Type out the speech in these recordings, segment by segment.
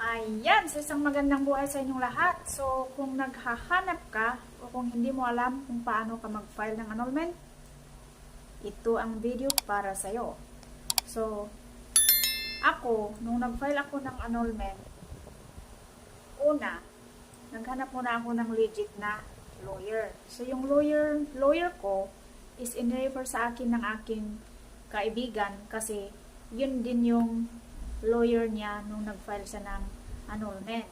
Ayan, sa isang magandang buhay sa inyong lahat. So, kung naghahanap ka o kung hindi mo alam kung paano ka mag-file ng annulment, ito ang video para sa'yo. So, ako, nung nag-file ako ng annulment, una, naghanap muna ako ng legit na lawyer. So, yung lawyer, lawyer ko is in-refer sa akin ng aking kaibigan kasi yun din yung lawyer niya nung nag-file siya ng annulment.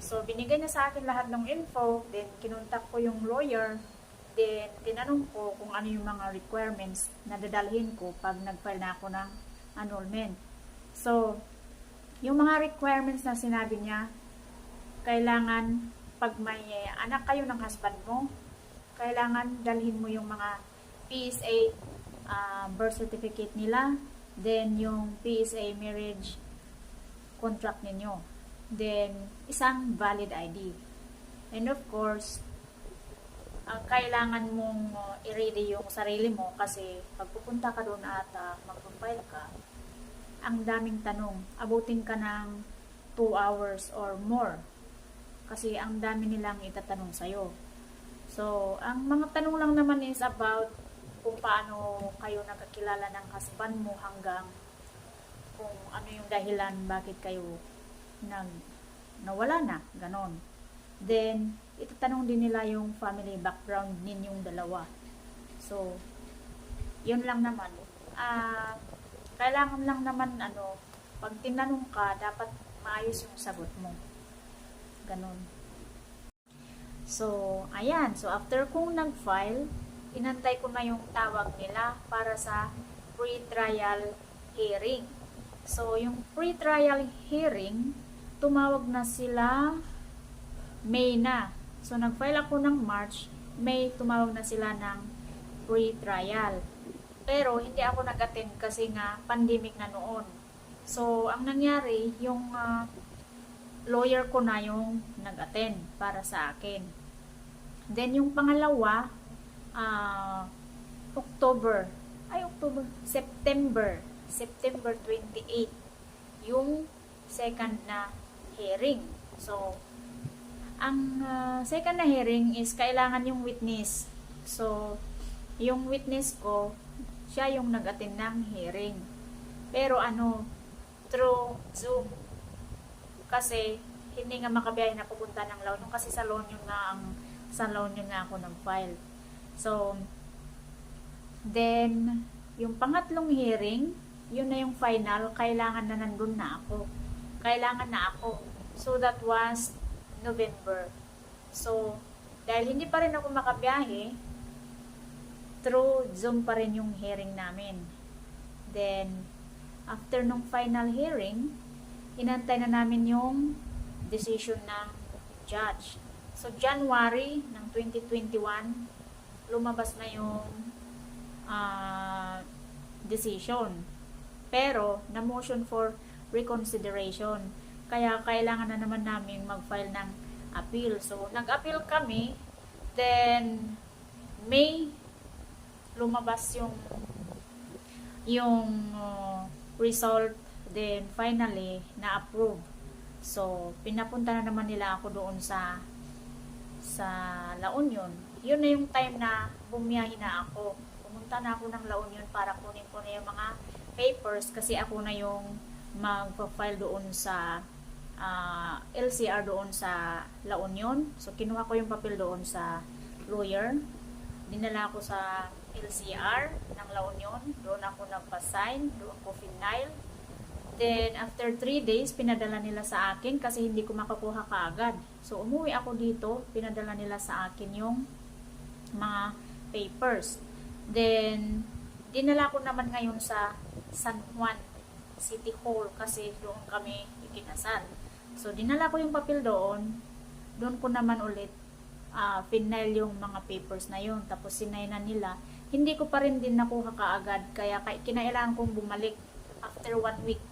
So, binigay niya sa akin lahat ng info, then kinontak ko yung lawyer, then tinanong ko kung ano yung mga requirements na dadalhin ko pag nag-file na ako ng annulment. So, yung mga requirements na sinabi niya, kailangan pag may anak kayo ng husband mo, kailangan dalhin mo yung mga PSA ah, birth certificate nila, then yung PSA marriage contract ninyo, then isang valid ID. And of course, ang kailangan mong uh, i-ready yung sarili mo kasi pag pupunta ka doon at uh, mag-file ka, ang daming tanong. Abutin ka ng 2 hours or more kasi ang dami nilang itatanong sa'yo. So, ang mga tanong lang naman is about kung paano kayo nakakilala ng husband mo hanggang kung ano yung dahilan bakit kayo nag nawala na, ganon. Then, itatanong din nila yung family background ninyong dalawa. So, yun lang naman. Ah, kailangan lang naman ano, pag tinanong ka, dapat maayos yung sagot mo. Ganon. So, ayan. So, after kong nag-file, inantay ko na yung tawag nila para sa pre-trial hearing. So, yung pre-trial hearing, tumawag na sila May na. So, nag-file ako ng March, May tumawag na sila ng pre-trial. Pero, hindi ako nag-attend kasi nga pandemic na noon. So, ang nangyari, yung ah, lawyer ko na yung nag-attend para sa akin. Then, yung pangalawa, ah, October, ay October, September, September 28, yung second na hearing. So, ang ah, second na hearing is kailangan yung witness. So, yung witness ko, siya yung nag-attend ng hearing. Pero ano, through Zoom. Kasi, hindi nga makabiyahe na pupunta ng La Union kasi sa La Union nga ang sa La Union nga ako nag-file. So, then, yung pangatlong hearing, yun na yung final, kailangan na nandun na ako. Kailangan na ako. So, that was November. So, dahil hindi pa rin ako makabiyahe, through Zoom pa rin yung hearing namin. Then, after nung final hearing, inantay na namin yung decision ng judge. So, January ng 2021, lumabas na yung ah, decision. Pero, na motion for reconsideration. Kaya, kailangan na naman namin mag-file ng appeal. So, nag-appeal kami. Then, May, lumabas yung yung uh, result then finally na approve so pinapunta na naman nila ako doon sa sa La Union yun na yung time na bumiyahe na ako pumunta na ako ng La Union para kunin ko na yung mga papers kasi ako na yung magpa-file doon sa ah, LCR doon sa La Union so kinuha ko yung papel doon sa lawyer dinala ko sa LCR ng La Union. Doon ako nagpa-sign, doon ko final. Then, after 3 days, pinadala nila sa akin kasi hindi ko makakuha kaagad. So, umuwi ako dito, pinadala nila sa akin yung mga papers. Then, dinala ko naman ngayon sa San Juan City Hall kasi doon kami ikinasal. So, dinala ko yung papel doon. Doon ko naman ulit ah final yung mga papers na yun. Tapos sinay na nila. Hindi ko pa rin din nakuha kaagad. Kaya kay- kinailangan kong bumalik after one week.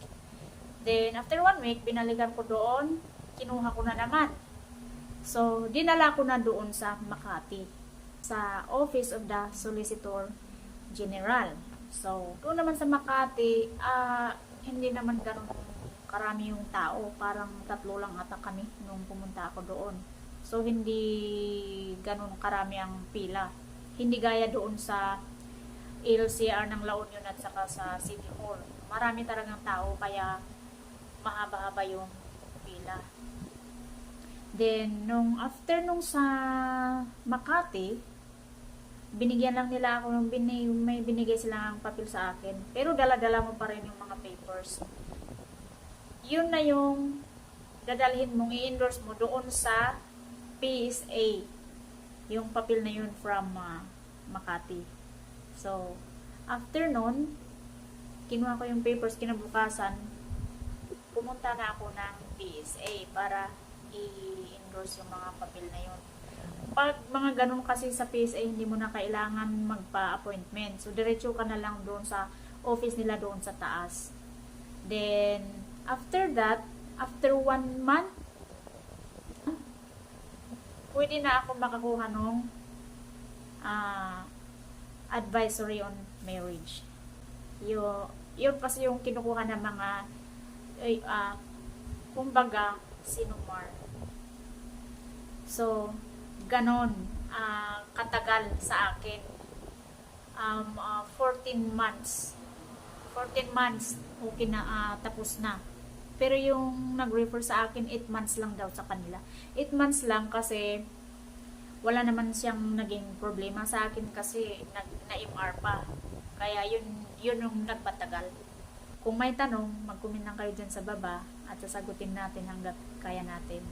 Then, after one week, binalikan ko doon. Kinuha ko na naman. So, dinala ko na doon sa Makati. Sa Office of the Solicitor General. So, doon naman sa Makati, ah, hindi naman ganun karami yung tao. Parang tatlo lang ata kami nung pumunta ako doon. So, hindi ganun karami ang pila. Hindi gaya doon sa LCR ng La Union at saka sa City Hall. Marami talagang tao kaya mahaba-haba yung pila. Then, nung after nung sa Makati, binigyan lang nila ako ng binig, may binigay silang papel sa akin. Pero dala-dala mo pa rin yung mga papers. Yun na yung dadalhin mong i-endorse mo doon sa PSA. Yung papel na yun from ah, Makati. So, after nun, kinuha ko yung papers kinabukasan, pumunta na ako ng PSA para i-endorse yung mga papel na yun. Pag mga ganun kasi sa PSA, hindi mo na kailangan magpa-appointment. So, diretso ka na lang doon sa office nila doon sa taas. Then, after that, after one month, pwede na ako makakuha ng ah, advisory on marriage. Yo, yun kasi yung kinukuha ng mga ay, ah, kumbaga sinumar. So, ganon ah, katagal sa akin. Um, ah, 14 months. 14 months, okay na, ah, tapos na. Pero yung nag-refer sa akin, 8 months lang daw sa kanila. 8 months lang kasi wala naman siyang naging problema sa akin kasi na-MR pa. Kaya yun, yun yung nagpatagal. Kung may tanong, mag-comment lang kayo dyan sa baba at sasagutin natin hanggat kaya natin.